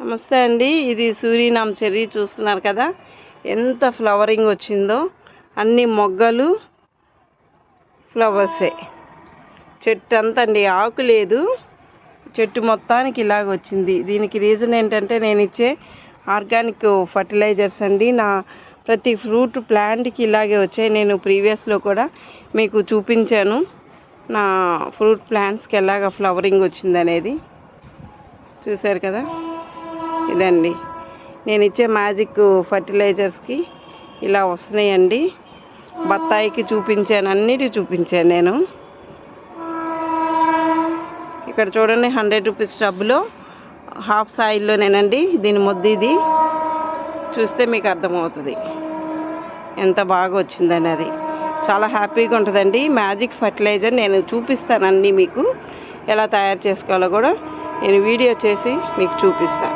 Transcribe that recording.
నమస్తే అండి. ఇది సూర్యనామ చెర్రీ చూస్తున్నారు కదా. ఎంత ఫ్లవరింగ్ వచ్చిందో. అన్ని మొగ్గలు ఫ్లవర్సే. చెట్టు అంతా అండి ఆకు లేదు. చెట్టు మొత్తానికి ఇలాగ వచ్చింది. దీనికి రీజన్ ఏంటంటే నేను ఇచ్చే ఆర్గానిక్ ఫర్టిలైజర్స్ అండి. నా ప్రతి ఫ్రూట్ ప్లాంట్కి ఇలాగే వచ్చాయి. నేను ప్రీవియస్లో కూడా మీకు చూపించాను. నా ఫ్రూట్ ప్లాంట్స్కి ఎలాగ ఫ్లవరింగ్ వచ్చింది అనేది చూశారు కదా? ఇదండి. నేను ఇచ్చే మ్యాజిక్ ఫర్టిలైజర్స్కి ఇలా వస్తున్నాయండి. బత్తాయికి చూపించాను అన్నిటి చూపించాను నేను. ఇక్కడ చూడండి హండ్రెడ్ రూపీస్ టబ్లో హాఫ్ సాయిల్లోనేనండి దీని మొద్దు ఇది. చూస్తే మీకు అర్థమవుతుంది. ఎంత బాగా వచ్చిందని అది చాలా హ్యాపీగా ఉంటుందండి. మ్యాజిక్ ఫర్టిలైజర్ నేను చూపిస్తానండి మీకు. ఎలా తయారు చేసుకోవాలో కూడా నేను వీడియో చేసి మీకు చూపిస్తాను.